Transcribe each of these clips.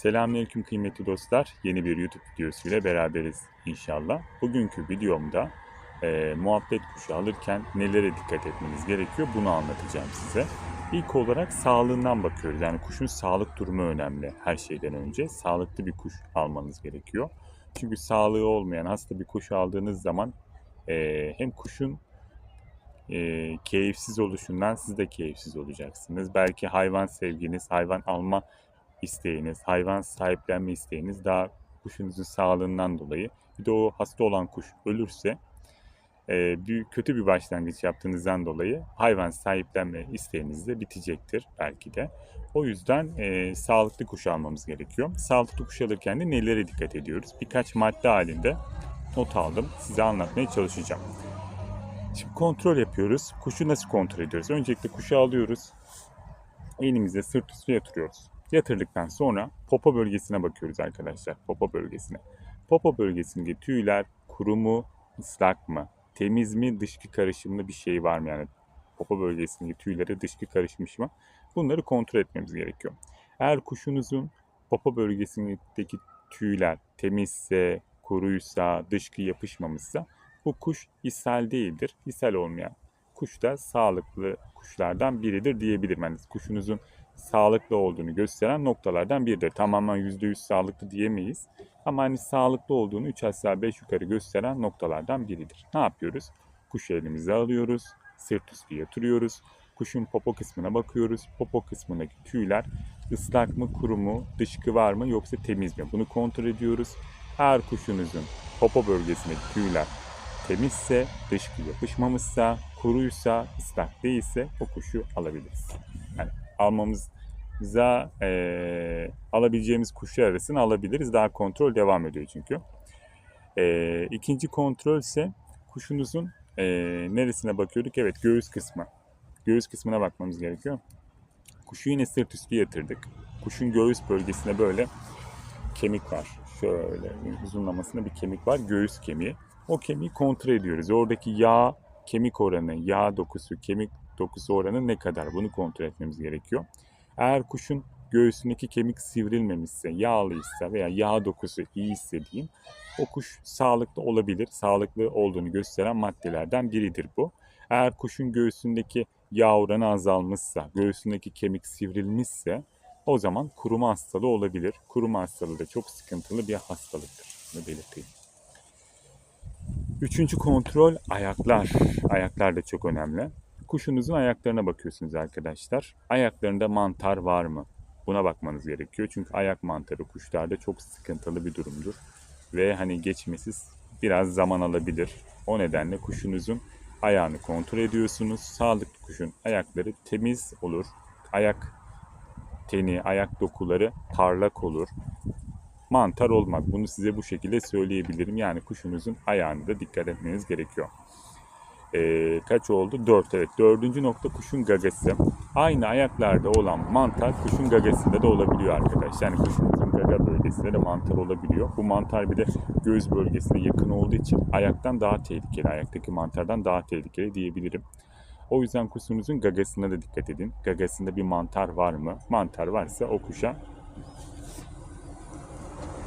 Selamünaleyküm kıymetli dostlar. Yeni bir YouTube videosu ile beraberiz inşallah. Bugünkü videomda e, muhabbet kuşu alırken nelere dikkat etmeniz gerekiyor bunu anlatacağım size. İlk olarak sağlığından bakıyoruz. Yani kuşun sağlık durumu önemli her şeyden önce. Sağlıklı bir kuş almanız gerekiyor. Çünkü sağlığı olmayan hasta bir kuş aldığınız zaman e, hem kuşun e, keyifsiz oluşundan siz de keyifsiz olacaksınız. Belki hayvan sevginiz, hayvan alma isteğiniz, hayvan sahiplenme isteğiniz daha kuşunuzun sağlığından dolayı. Bir de o hasta olan kuş ölürse e, bir, kötü bir başlangıç yaptığınızdan dolayı hayvan sahiplenme isteğiniz de bitecektir belki de. O yüzden e, sağlıklı kuş almamız gerekiyor. Sağlıklı kuş alırken de nelere dikkat ediyoruz? Birkaç madde halinde not aldım. Size anlatmaya çalışacağım. Şimdi kontrol yapıyoruz. Kuşu nasıl kontrol ediyoruz? Öncelikle kuşu alıyoruz. Elimize sırt üstü yatırıyoruz. Yatırdıktan sonra popo bölgesine bakıyoruz arkadaşlar. Popo bölgesine. Popo bölgesindeki tüyler kuru mu, ıslak mı, temiz mi, dışkı karışımlı bir şey var mı? Yani popo bölgesindeki tüylere dışkı karışmış mı? Bunları kontrol etmemiz gerekiyor. Eğer kuşunuzun popo bölgesindeki tüyler temizse, kuruysa, dışkı yapışmamışsa bu kuş ishal değildir. İshal olmayan kuş da sağlıklı kuşlardan biridir diyebilirim. Yani kuşunuzun sağlıklı olduğunu gösteren noktalardan biridir. Tamamen %100 sağlıklı diyemeyiz. Ama hani sağlıklı olduğunu 3 aşağı 5 yukarı gösteren noktalardan biridir. Ne yapıyoruz? Kuşu elimize alıyoruz. Sırt üstü yatırıyoruz. Kuşun popo kısmına bakıyoruz. Popo kısmındaki tüyler ıslak mı, kuru mu, dışkı var mı yoksa temiz mi? Bunu kontrol ediyoruz. Her kuşunuzun popo bölgesindeki tüyler temizse, dışkı yapışmamışsa, kuruysa, ıslak değilse o kuşu alabiliriz. Yani almamıza e, alabileceğimiz kuşlar arasını alabiliriz. Daha kontrol devam ediyor çünkü. E, ikinci kontrol ise kuşunuzun e, neresine bakıyorduk? Evet göğüs kısmı. Göğüs kısmına bakmamız gerekiyor. Kuşu yine sırt üstü yatırdık. Kuşun göğüs bölgesinde böyle kemik var. Şöyle uzunlamasında bir kemik var. Göğüs kemiği. O kemiği kontrol ediyoruz. Oradaki yağ, kemik oranı, yağ dokusu, kemik dokusu oranı ne kadar? Bunu kontrol etmemiz gerekiyor. Eğer kuşun göğsündeki kemik sivrilmemişse, yağlıysa veya yağ dokusu iyi diyeyim, o kuş sağlıklı olabilir. Sağlıklı olduğunu gösteren maddelerden biridir bu. Eğer kuşun göğsündeki yağ oranı azalmışsa, göğsündeki kemik sivrilmişse o zaman kuruma hastalığı olabilir. Kuruma hastalığı da çok sıkıntılı bir hastalıktır. Bunu belirteyim. Üçüncü kontrol ayaklar. Ayaklar da çok önemli. Kuşunuzun ayaklarına bakıyorsunuz arkadaşlar. Ayaklarında mantar var mı? Buna bakmanız gerekiyor. Çünkü ayak mantarı kuşlarda çok sıkıntılı bir durumdur. Ve hani geçmesi biraz zaman alabilir. O nedenle kuşunuzun ayağını kontrol ediyorsunuz. Sağlıklı kuşun ayakları temiz olur. Ayak teni, ayak dokuları parlak olur mantar olmak. Bunu size bu şekilde söyleyebilirim. Yani kuşunuzun ayağını da dikkat etmeniz gerekiyor. Ee, kaç oldu? 4. Evet. Dördüncü nokta kuşun gagası. Aynı ayaklarda olan mantar kuşun gagasında da olabiliyor arkadaşlar. Yani kuşunuzun gaga bölgesinde de mantar olabiliyor. Bu mantar bir de göz bölgesine yakın olduğu için ayaktan daha tehlikeli. Ayaktaki mantardan daha tehlikeli diyebilirim. O yüzden kuşunuzun gagasına da dikkat edin. Gagasında bir mantar var mı? Mantar varsa o kuşa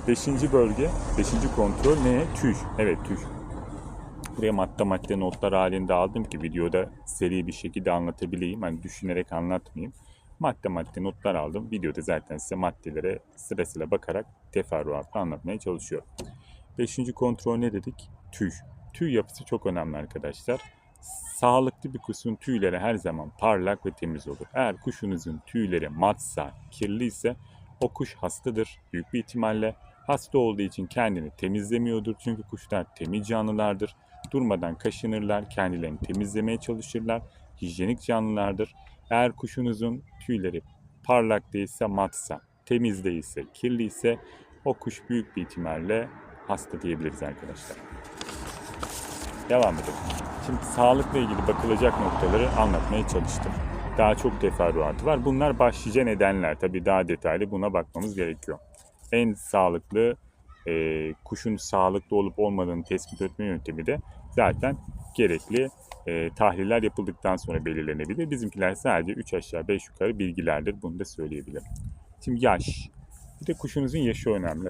Beşinci bölge, beşinci kontrol ne? Tüy. Evet tüy. Buraya madde madde notlar halinde aldım ki videoda seri bir şekilde anlatabileyim. Hani düşünerek anlatmayayım. Madde madde notlar aldım. Videoda zaten size maddelere sırasıyla bakarak teferruatla anlatmaya çalışıyorum. Beşinci kontrol ne dedik? Tüy. Tüy yapısı çok önemli arkadaşlar. Sağlıklı bir kuşun tüyleri her zaman parlak ve temiz olur. Eğer kuşunuzun tüyleri matsa, kirliyse o kuş hastadır büyük bir ihtimalle. Hasta olduğu için kendini temizlemiyordur. Çünkü kuşlar temiz canlılardır. Durmadan kaşınırlar, kendilerini temizlemeye çalışırlar. Hijyenik canlılardır. Eğer kuşunuzun tüyleri parlak değilse, matsa, temiz değilse, kirliyse o kuş büyük bir ihtimalle hasta diyebiliriz arkadaşlar. Devam edelim. Şimdi sağlıkla ilgili bakılacak noktaları anlatmaya çalıştım. Daha çok teferruatı var. Bunlar başlıca nedenler. Tabii daha detaylı buna bakmamız gerekiyor en sağlıklı e, kuşun sağlıklı olup olmadığını tespit etme yöntemi de zaten gerekli e, tahliller yapıldıktan sonra belirlenebilir. Bizimkiler sadece 3 aşağı 5 yukarı bilgilerdir. Bunu da söyleyebilirim. Şimdi yaş. Bir de kuşunuzun yaşı önemli.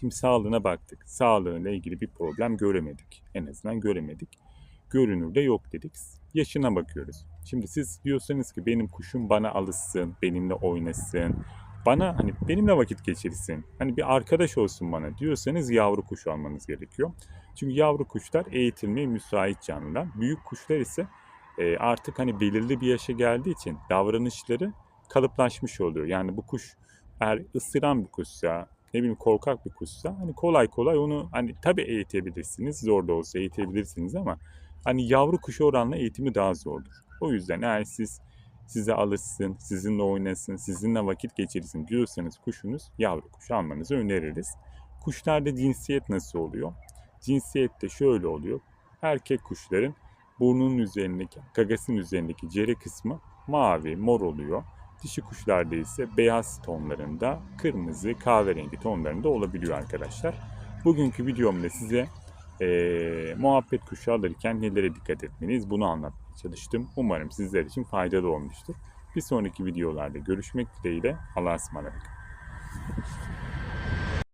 Şimdi sağlığına baktık. Sağlığıyla ilgili bir problem göremedik. En azından göremedik. Görünürde yok dedik. Yaşına bakıyoruz. Şimdi siz diyorsanız ki benim kuşum bana alışsın, benimle oynasın. Bana hani benimle vakit geçirsin. Hani bir arkadaş olsun bana diyorsanız yavru kuş almanız gerekiyor. Çünkü yavru kuşlar eğitilmeye müsait canlılar. Büyük kuşlar ise e, artık hani belirli bir yaşa geldiği için davranışları kalıplaşmış oluyor. Yani bu kuş eğer ısıran bir kuşsa, ne bileyim korkak bir kuşsa hani kolay kolay onu hani tabii eğitebilirsiniz. Zor da olsa eğitebilirsiniz ama hani yavru kuşu oranla eğitimi daha zordur. O yüzden eğer siz size alışsın, sizinle oynasın, sizinle vakit geçirsin diyorsanız kuşunuz yavru kuş almanızı öneririz. Kuşlarda cinsiyet nasıl oluyor? Cinsiyet de şöyle oluyor. Erkek kuşların burnunun üzerindeki, gagasının üzerindeki cere kısmı mavi, mor oluyor. Dişi kuşlarda ise beyaz tonlarında, kırmızı, kahverengi tonlarında olabiliyor arkadaşlar. Bugünkü videomda size eee, muhabbet kuşu alırken nelere dikkat etmeliyiz bunu anlatmaya çalıştım. Umarım sizler için faydalı olmuştur. Bir sonraki videolarda görüşmek dileğiyle Allah'a ısmarladık.